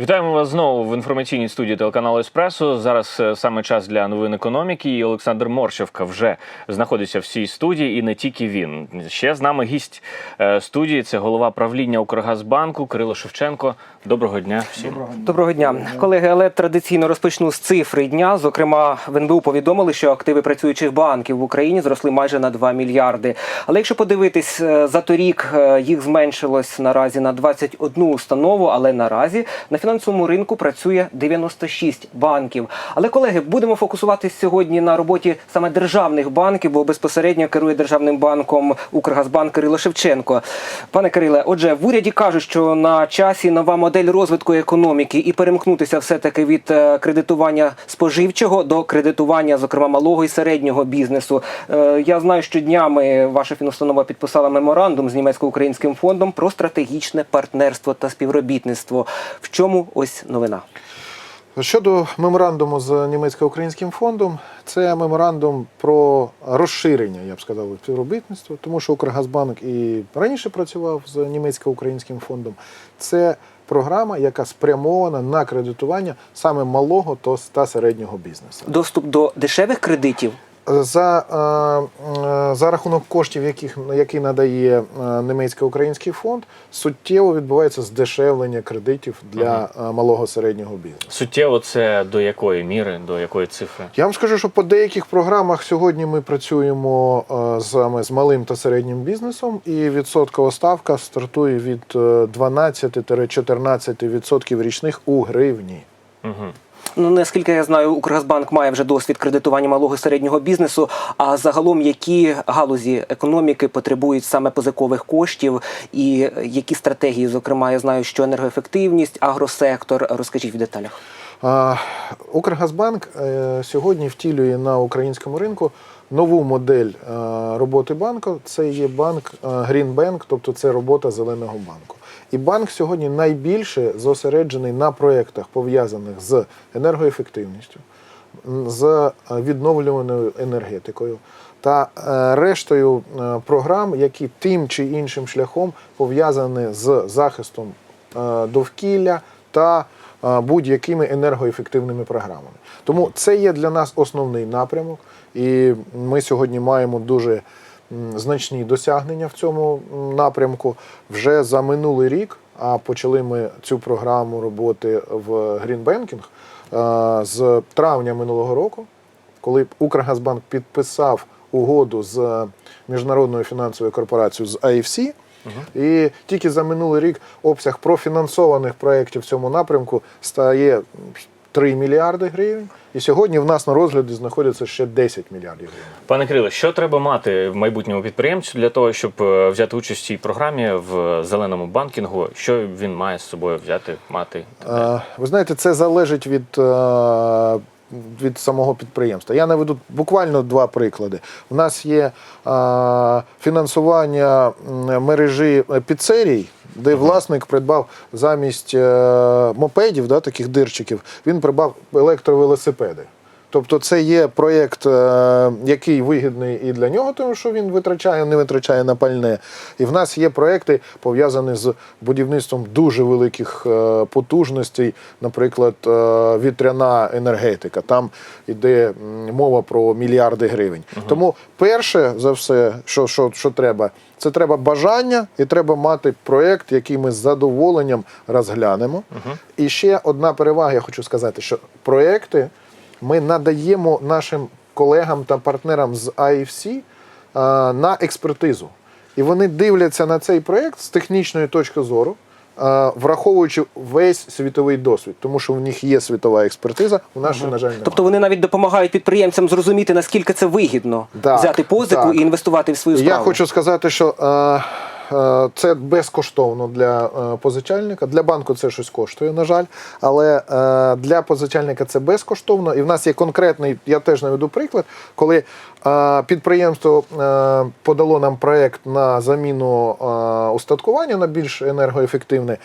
Вітаємо вас знову в інформаційній студії телеканалу Еспресо. Зараз е, саме час для новин економіки. І Олександр Морщевка вже знаходиться в цій студії, і не тільки він. Ще з нами гість е, студії. Це голова правління Укргазбанку Кирило Шевченко. Доброго дня всім. Доброго дня, колеги. Але традиційно розпочну з цифри дня. Зокрема, в НБУ повідомили, що активи працюючих банків в Україні зросли майже на 2 мільярди. Але якщо подивитись е, за торік, їх зменшилось наразі на 21 установу. Але наразі на фінансовому ринку працює 96 банків. Але колеги, будемо фокусуватись сьогодні на роботі саме державних банків, бо безпосередньо керує державним банком Укргазбанк Кирило Шевченко. Пане Кириле, отже, в уряді кажуть, що на часі нова модель розвитку економіки і перемкнутися все таки від е, кредитування споживчого до кредитування, зокрема малого і середнього бізнесу. Е, Я знаю, що днями ваша фінустанова підписала меморандум з німецько-українським фондом про стратегічне партнерство та співробітництво. В чому ось новина? Щодо меморандуму з німецько-українським фондом, це меморандум про розширення, я б сказав, співробітництва, тому що Укргазбанк і раніше працював з німецько-українським фондом. Це програма, яка спрямована на кредитування саме малого та середнього бізнесу. Доступ до дешевих кредитів. За, е, е, за рахунок коштів, яких, які надає е, німецько-український фонд, суттєво відбувається здешевлення кредитів для е, малого середнього бізнесу. Суттєво це до якої міри, до якої цифри? Я вам скажу, що по деяких програмах сьогодні ми працюємо з, з малим та середнім бізнесом, і відсоткова ставка стартує від е, 12-14% річних у гривні. Угу. Ну, наскільки я знаю, Укргазбанк має вже досвід кредитування малого і середнього бізнесу. А загалом, які галузі економіки потребують саме позикових коштів, і які стратегії, зокрема, я знаю, що енергоефективність, агросектор. Розкажіть в деталях. Укргазбанк е, сьогодні втілює на українському ринку нову модель е, роботи банку. Це є банк е, Green Bank, тобто це робота зеленого банку. І банк сьогодні найбільше зосереджений на проєктах, пов'язаних з енергоефективністю, з е, відновлюваною енергетикою та рештою програм, які тим чи іншим шляхом пов'язані з захистом довкілля та будь-якими енергоефективними програмами. Тому це є для нас основний напрямок, і ми сьогодні маємо дуже значні досягнення в цьому напрямку. Вже за минулий рік, а почали ми цю програму роботи в Green Banking е, з травня минулого року, коли Укргазбанк підписав угоду з міжнародною фінансовою корпорацією з IFC, і тільки за минулий рік обсяг профінансованих проєктів в цьому напрямку стає 3 мільярди гривень. І сьогодні в нас на розгляді знаходиться ще 10 мільярдів гривень. Пане Кирило, що треба мати в майбутньому підприємцю для того, щоб е, взяти участь в цій програмі в зеленому банкінгу? Що він має з собою взяти, мати? Е, Ви знаєте, це залежить від, е, від самого підприємства. Я наведу буквально два приклади. У нас є е, фінансування мережі піцерій, де власник придбав замість е, мопедів, да, таких дирчиків, він придбав електровелосипеди. Тобто це є проєкт, е, який вигідний і для нього, тому що він витрачає, не витрачає на пальне. І в нас є проєкти пов'язані з будівництвом дуже великих е, потужностей, наприклад, е, вітряна енергетика. Там йде мова про мільярди гривень. Тому перше за все, що, що, що треба, це треба бажання і треба мати проєкт, який ми з задоволенням розглянемо. І ще одна перевага, я хочу сказати, що проєкти ми надаємо нашим колегам та партнерам з IFC а, на експертизу. І вони дивляться на цей проєкт з технічної точки зору, а, враховуючи весь світовий досвід, тому що в них є світова експертиза, у нас ще, на жаль, немає. Тобто вони навіть допомагають підприємцям зрозуміти, наскільки це вигідно Так, взяти позику так. і інвестувати в свою справу. Я хочу сказати, що е, е, це безкоштовно для е, позичальника. Для банку це щось коштує, на жаль. Але е, для позичальника це безкоштовно. І в нас є конкретний, я теж наведу приклад, коли е, підприємство е, подало нам проект на заміну е, устаткування на більш енергоефективне.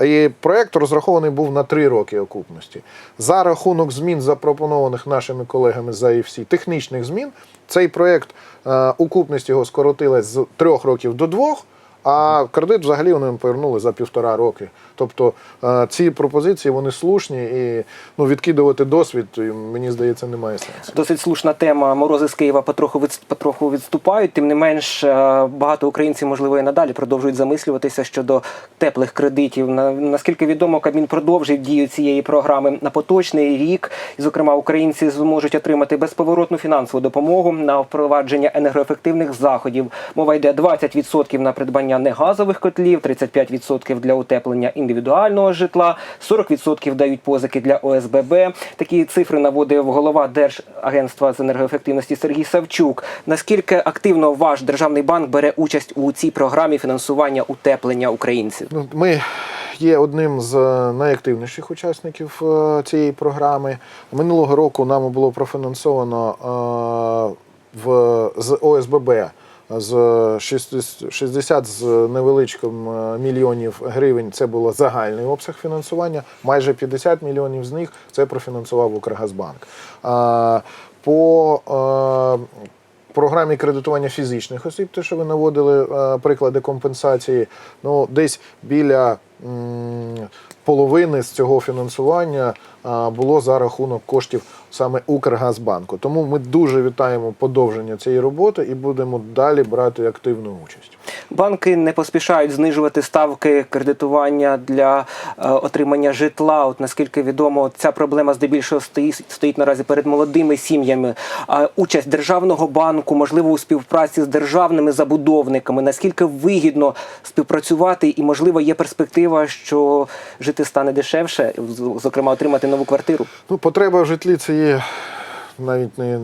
І проєкт розрахований був на три роки окупності. За рахунок змін, запропонованих нашими колегами з IFC, технічних змін, цей проєкт е, окупність його скоротилась з трьох років до двох, А кредит взагалі вони повернули за півтора роки. Тобто е, ці пропозиції вони слушні і ну, відкидувати досвід, мені здається, немає сенсу. Досить слушна тема. Морози з Києва потроху від, потроху відступають. Тим не менш, е, багато українців, можливо, і надалі продовжують замислюватися щодо теплих кредитів. На, наскільки відомо, Кабмін продовжив дію цієї програми на поточний рік. І, зокрема, українці зможуть отримати безповоротну фінансову допомогу на впровадження енергоефективних заходів. Мова йде 20% на придбання негазових котлів, 35% для утеплення індивідуального житла, 40% дають позики для ОСББ. Такі цифри наводив голова Держагентства з енергоефективності Сергій Савчук. Наскільки активно ваш державний банк бере участь у цій програмі фінансування утеплення українців? Ну, Ми є одним з е, найактивніших учасників е, цієї програми. Минулого року нам було профінансовано е, в, з ОСББ з 60 60 з невеличким е, мільйонів гривень. Це було загальний обсяг фінансування. Майже 50 мільйонів з них це профінансував Укргазбанк. По е, програмі кредитування фізичних осіб, те, що ви наводили е, приклади компенсації, ну десь біля половини з цього фінансування е, було за рахунок коштів саме Укргазбанку. Тому ми дуже вітаємо подовження цієї роботи і будемо далі брати активну участь. Банки не поспішають знижувати ставки кредитування для е, отримання житла. От наскільки відомо, ця проблема здебільшого стоїть, стоїть наразі перед молодими сім'ями. А участь державного банку, можливо, у співпраці з державними забудовниками. Наскільки вигідно співпрацювати, і можливо є перспектива, що жити стане дешевше, зокрема отримати нову квартиру. Ну, потреба в житлі це є навіть не,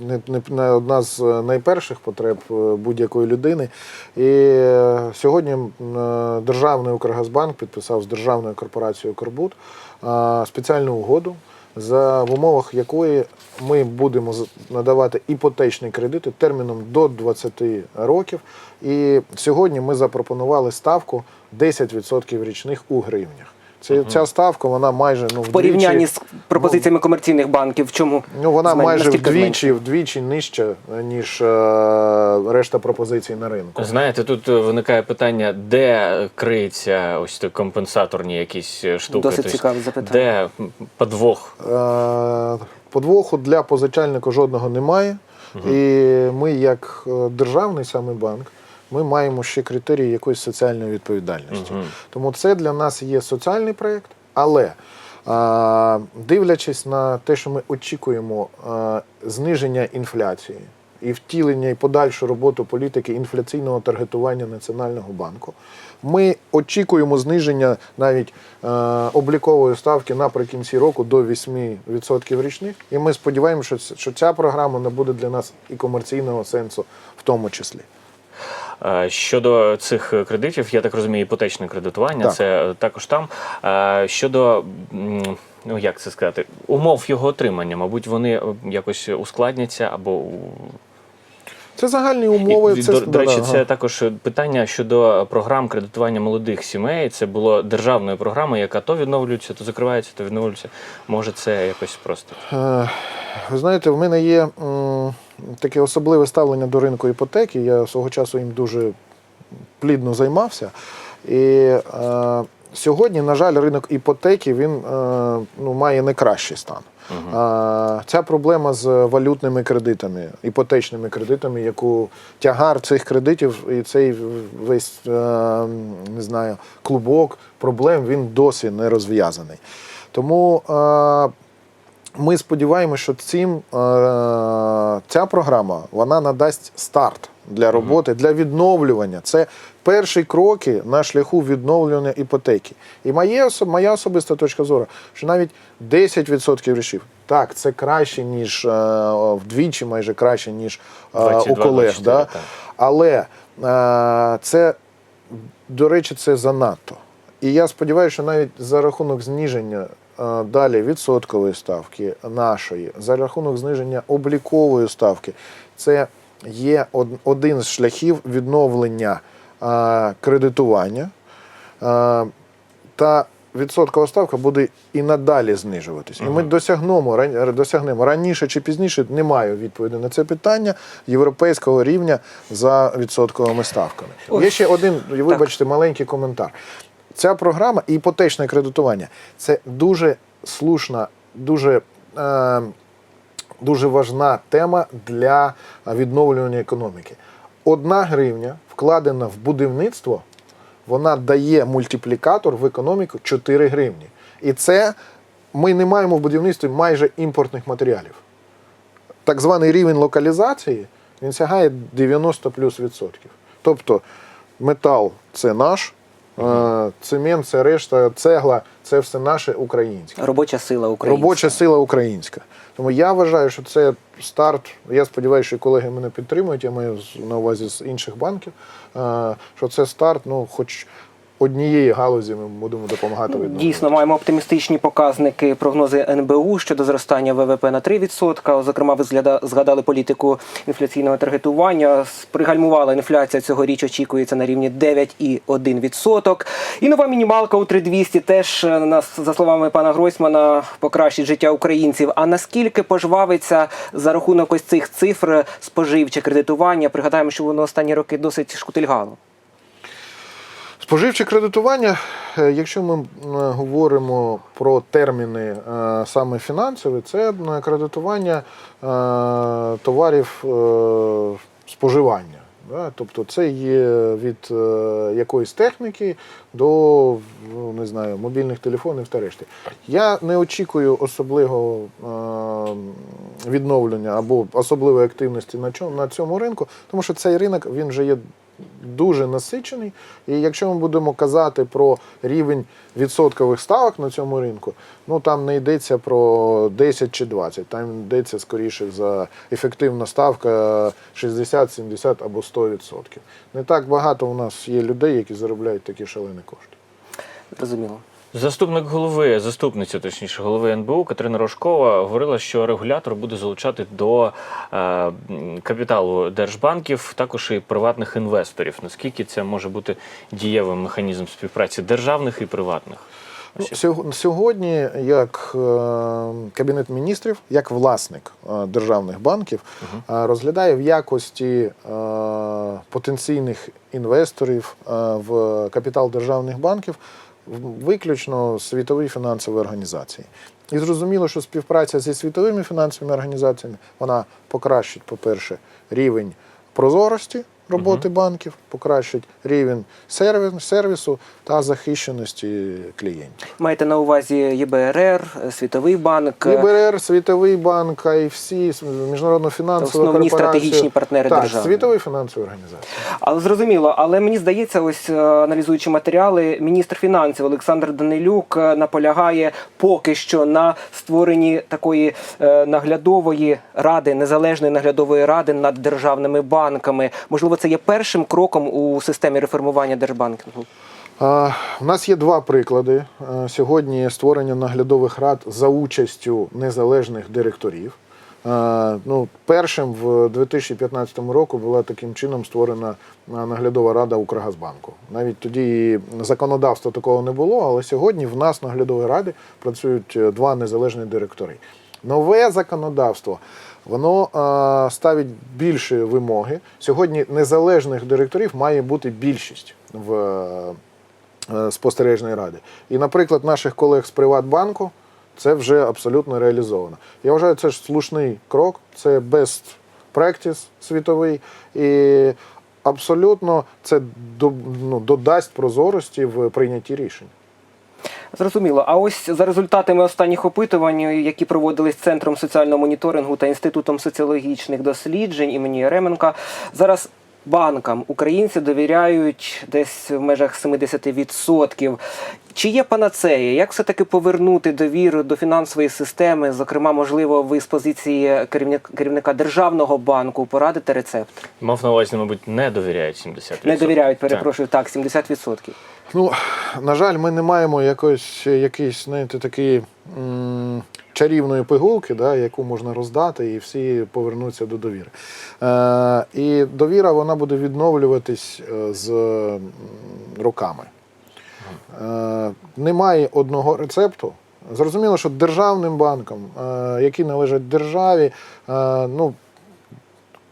не, не, не одна з найперших потреб е, будь-якої людини. І е, сьогодні е, державний Укргазбанк підписав з державною корпорацією е, спеціальну угоду. За в умовах якої ми будемо надавати іпотечні кредити терміном до 20 років. І сьогодні ми запропонували ставку 10% річних у гривнях. Це, Ця ставка вона майже ну, В порівнянні з пропозиціями комерційних банків, в чому Ну, вона змен- майже вдвічі, вдвічі нижча, ніж е, решта пропозицій на ринку. Знаєте, тут е, виникає питання, де криється ось ті компенсаторні якісь е, штуки. Досить Тобто, цікаве запитання. Де подвох? Е, Подвоху для позичальника жодного немає. І ми, як е, державний саме банк, ми маємо ще критерії якоїсь соціальної відповідальності. Мгм. Тому це для нас є соціальний проєкт, але е, дивлячись на те, що ми очікуємо е, зниження інфляції і втілення і подальшу роботу політики інфляційного таргетування Національного банку, ми очікуємо зниження навіть е, облікової ставки наприкінці року до 8% річних. І ми сподіваємося, що, що ця програма набуде для нас і комерційного сенсу в тому числі. Е, Щодо цих кредитів, я так розумію, іпотечне кредитування, Так. це е, також там. Е, Щодо, ну як це сказати, умов його отримання, мабуть, вони якось ускладняться або Це загальні умови. І, це, до, до речі, да, це також питання щодо програм кредитування молодих сімей. Це було державною програмою, яка то відновлюється, то закривається, то відновлюється. Може, це якось просто. Ви знаєте, в мене є м, таке особливе ставлення до ринку іпотеки. Я свого часу їм дуже плідно займався. І е, сьогодні, на жаль, ринок іпотеки він е, ну, має не кращий стан. Е, ця проблема з валютними кредитами, іпотечними кредитами, яку тягар цих кредитів і цей весь е, не знаю, клубок проблем він досі не розв'язаний. Тому е, ми сподіваємося, що цим е, ця програма вона надасть старт для роботи, для відновлювання. Це перші кроки на шляху відновлення іпотеки. І моє, моя особиста точка зору, що навіть 10% рішив. Так, це краще, ніж е, вдвічі, майже краще, ніж е, 22, у колег. 24, да? так. Але е, це, до речі, це занадто. І я сподіваюся, що навіть за рахунок зниження е, далі відсоткової ставки нашої, за рахунок зниження облікової ставки, це є один з шляхів відновлення е, кредитування. Е, та відсоткова ставка буде і надалі знижуватись. І ми досягнемо досягнемо раніше чи пізніше. Немає відповіді на це питання європейського рівня за відсотковими ставками. Є ще один, вибачте, маленький коментар. Ця програма іпотечне кредитування це дуже слушна, дуже. Е, дуже важна тема для відновлювання економіки. Одна гривня, вкладена в будівництво, вона дає мультиплікатор в економіку 4 гривні. І це ми не маємо в будівництві майже імпортних матеріалів. Так званий рівень локалізації він сягає 90 плюс відсотків. Тобто метал це наш, цемент це решта, цегла це все наше українське. Робоча сила українська. Робоча сила українська. Тому я вважаю, що це старт. Я сподіваюся, що колеги мене підтримують. Я маю на увазі з інших банків. е, Що це старт, ну, хоч однієї галузі ми будемо допомагати відновлювати. Дійсно, маємо оптимістичні показники прогнози НБУ щодо зростання ВВП на 3%. Зокрема, ви згадали політику інфляційного таргетування. Пригальмувала інфляція цьогоріч очікується на рівні 9,1%. І нова мінімалка у 3200 теж е, нас, за словами пана Гройсмана, покращить життя українців. А наскільки пожвавиться за рахунок ось цих цифр споживче кредитування? Пригадаємо, що воно останні роки досить шкутильгало. Споживче кредитування, е, якщо ми говоримо про терміни е, саме фінансові, це кредитування е, товарів е, споживання. Тобто це є від е, якоїсь техніки до не знаю, мобільних телефонів та решти. Я не очікую особливого е, відновлення або особливої активності на цьому ринку, тому що цей ринок він вже є дуже насичений. І якщо ми будемо казати про рівень відсоткових ставок на цьому ринку, ну там не йдеться про 10 чи 20, там йдеться скоріше за ефективна ставка 60, 70 або 100%. Не так багато у нас є людей, які заробляють такі шалені кошти. Зрозуміло. Заступник голови, заступниця, точніше, голови НБУ Катерина Рожкова говорила, що регулятор буде залучати до е, капіталу держбанків також і приватних інвесторів. Наскільки це може бути дієвим механізм співпраці державних і приватних? Ну, Сьогодні, як е, Кабінет міністрів, як власник е, державних банків, е, розглядає в якості е, потенційних інвесторів е, в капітал державних банків виключно світові фінансові організації. І зрозуміло, що співпраця зі світовими фінансовими організаціями вона покращить, по-перше, рівень прозорості роботи банків, покращить рівень сервіс, сервісу та захищеності клієнтів. Маєте на увазі ЄБРР, Світовий банк. ЄБРР, Світовий банк, IFC, Міжнародна фінансова Основні корпорація. стратегічні партнери так, держави. Світові фінансові організації. Але зрозуміло, але мені здається, ось е, аналізуючи матеріали, міністр фінансів Олександр Данилюк е, наполягає поки що на створенні такої е, наглядової ради, незалежної наглядової ради над державними банками. Можливо, це є першим кроком у системі реформування держбанкінгу. У нас є два приклади. Сьогодні створення наглядових рад за участю незалежних директорів. Ну, першим в 2015 році була таким чином створена наглядова рада Укргазбанку. Навіть тоді законодавства такого не було, але сьогодні в нас в наглядовій раді працюють е, два незалежні директори. Нове законодавство воно е, ставить більші вимоги. Сьогодні незалежних директорів має бути більшість в е, спостережній раді. І, наприклад, наших колег з Приватбанку це вже абсолютно реалізовано. Я вважаю, це ж слушний крок, це best practice світовий. І абсолютно це до- ну, додасть прозорості в прийнятті рішень. Зрозуміло. А ось за результатами останніх опитувань, які проводились Центром соціального моніторингу та Інститутом соціологічних досліджень імені Яременка, зараз банкам українці довіряють десь в межах 70%. Чи є панацея? Як все-таки повернути довіру до фінансової системи? Зокрема, можливо, ви з позиції керівника, керівника державного банку порадите рецепт? Мав на увазі, мабуть, не довіряють 70%. Не довіряють, перепрошую, так, 70%. Ну, на жаль, ми не маємо якось, якийсь, знаєте, такої м, чарівної пигулки, да, яку можна роздати, і всі повернуться до довіри. Е, і довіра вона буде відновлюватись е, з роками. Е, Немає одного рецепту. Зрозуміло, що державним банкам, е, які належать державі, е, ну,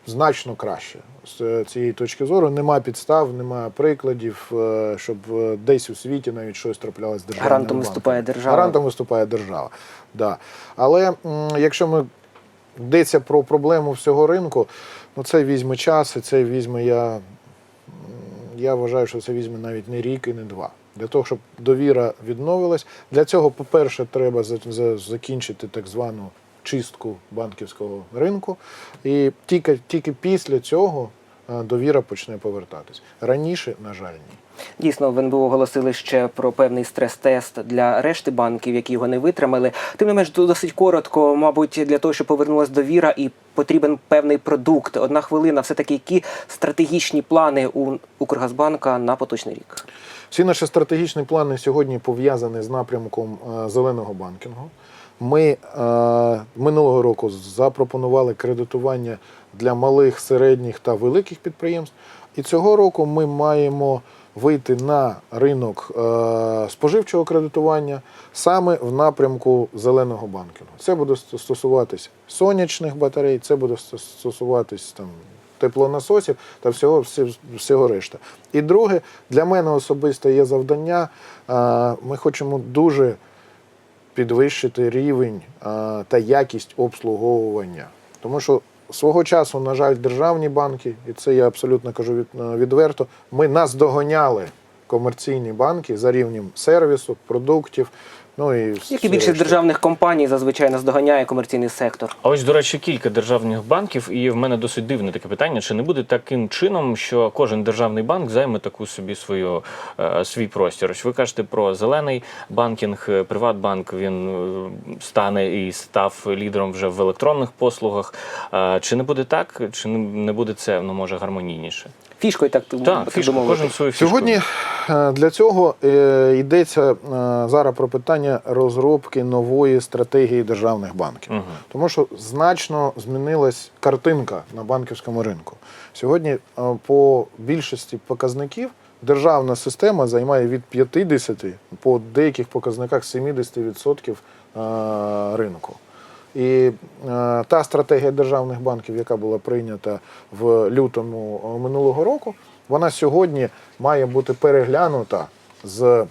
значно краще. З цієї точки зору нема підстав, немає прикладів, е, щоб е, десь у світі навіть щось траплялось державним Гарантом банком. виступає держава. Гарантом виступає держава. Да. Але якщо ми йдеться про проблему всього ринку, ну це візьме час, і це візьме я. Я вважаю, що це візьме навіть не рік і не два. Для того, щоб довіра відновилась, для цього, по-перше, треба за- за- закінчити так звану чистку банківського ринку. І тільки, тільки після цього е, довіра почне повертатись. Раніше, на жаль, ні. Дійсно, в НБУ оголосили ще про певний стрес-тест для решти банків, які його не витримали. Тим не менш, досить коротко, мабуть, для того, щоб повернулась довіра, і потрібен певний продукт. Одна хвилина, все таки, які стратегічні плани у Укргазбанка на поточний рік. Всі наші стратегічні плани сьогодні пов'язані з напрямком е, зеленого банкінгу. Ми е, минулого року запропонували кредитування для малих, середніх та великих підприємств. І цього року ми маємо вийти на ринок е, споживчого кредитування саме в напрямку зеленого банкінгу. Це буде стосуватись сонячних батарей, це буде стосуватись там теплонасосів та всього, всього решта. І друге, для мене особисто є завдання. е, Ми хочемо дуже підвищити рівень та якість обслуговування. Тому що свого часу, на жаль, державні банки, і це я абсолютно кажу е, відверто, ми нас доганяли комерційні банки за рівнем сервісу, продуктів. Ну і Як і всі більшість решта. державних компаній зазвичай наздоганяє комерційний сектор. А ось, до речі, кілька державних банків, і в мене досить дивне таке питання: чи не буде таким чином, що кожен державний банк займе таку собі свою е, свій простір? Ось ви кажете про зелений банкінг, е, Приватбанк він е, стане і став лідером вже в електронних послугах. Чи не буде так, чи не- буде це ну може гармонійніше? Фішкою так, Так, мовити. кожен свою фішку. Сьогодні для цього е, йдеться е, зараз про питання розробки нової стратегії державних банків, Мгм. тому що значно змінилась картинка на банківському ринку. Сьогодні е, по більшості показників державна система займає від 50 по деяких показниках 70% е, ринку. І е, та стратегія державних банків, яка була прийнята в лютому минулого року, вона сьогодні має бути переглянута з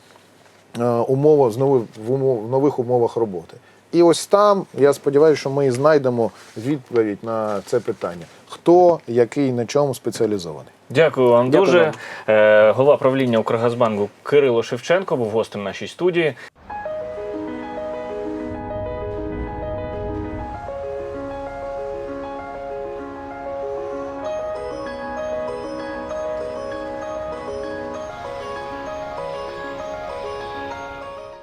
е, знову в, умов, в нових умовах роботи. І ось там, я сподіваюся, що ми знайдемо відповідь на це питання: хто, який, на чому спеціалізований. Дякую вам Дякую дуже. вам. Е, голова правління Укргазбанку Кирило Шевченко був гостем нашій студії.